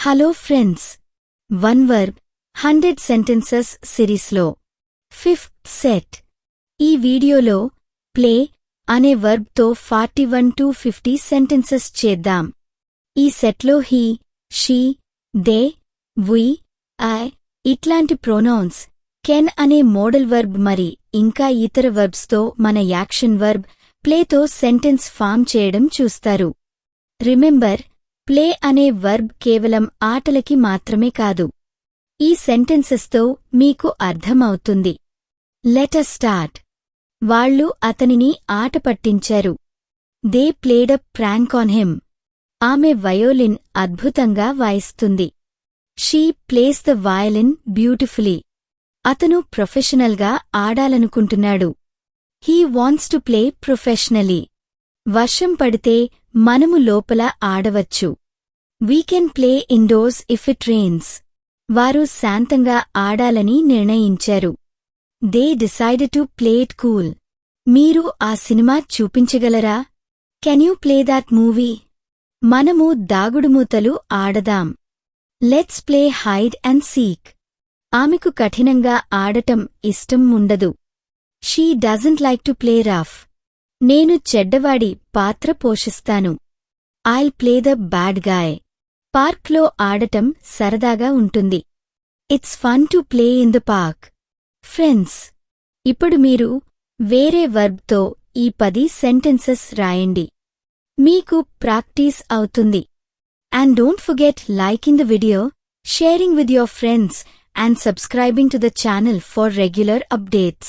Hello friends one verb hundred sentences సిరీస్లో fifth set ఈ వీడియోలో ప్లే అనే వర్బ్తో forty one to fifty sentences చేద్దాం. ఈ సెట్లో he she they we I ఇట్లాంటి ప్రొనౌన్స్ కెన్ అనే మోడల్ వర్బ్ మరి ఇంకా ఇతర వర్బ్స్తో మన యాక్షన్ వర్బ్ ప్లేతో సెంటెన్స్ ఫామ్ చేయడం చూస్తారు. రిమెంబర్ ప్లే అనే వర్బ్ కేవలం ఆటలకి మాత్రమే కాదు. ఈ సెంటెన్సెస్తో మీకు అర్థమవుతుంది. లెటర్ స్టార్ట్ వాళ్ళు అతనిని ఆట పట్టించారు. They played a prank on him ఆమె వయోలిన్ అద్భుతంగా వాయిస్తుంది. She plays the violin beautifully అతను ప్రొఫెషనల్గా ఆడాలనుకుంటున్నాడు. He wants to play professionally వర్షం పడితే మనము లోపల ఆడవచ్చు. We can play indoors if it rains వారు శాంతంగా ఆడాలని నిర్ణయించారు. They decide to play it cool మీరు ఆ cinema చూపించగలరా? Can you play that movie మనము దాగుడుమూతలు ఆడదాం. Let's play hide and seek ఆమెకు కఠినంగా ఆడటం ఇష్టం ఉండదు. She doesn't like to play rough నేను చెడ్డవాడి పాత్ర పోషిస్తాను. I'll play the bad guy పార్క్లో ఆడటం సరదాగా ఉంటుంది. It's fun to play in the park friends ఇప్పుడు మీరు వేరే వర్బ్తో ఈ పది సెంటెన్సెస్ రాయండి. మీకు ప్రాక్టీస్ అవుతుంది. And don't like liking the video sharing with your friends and subscribing to the channel for regular updates.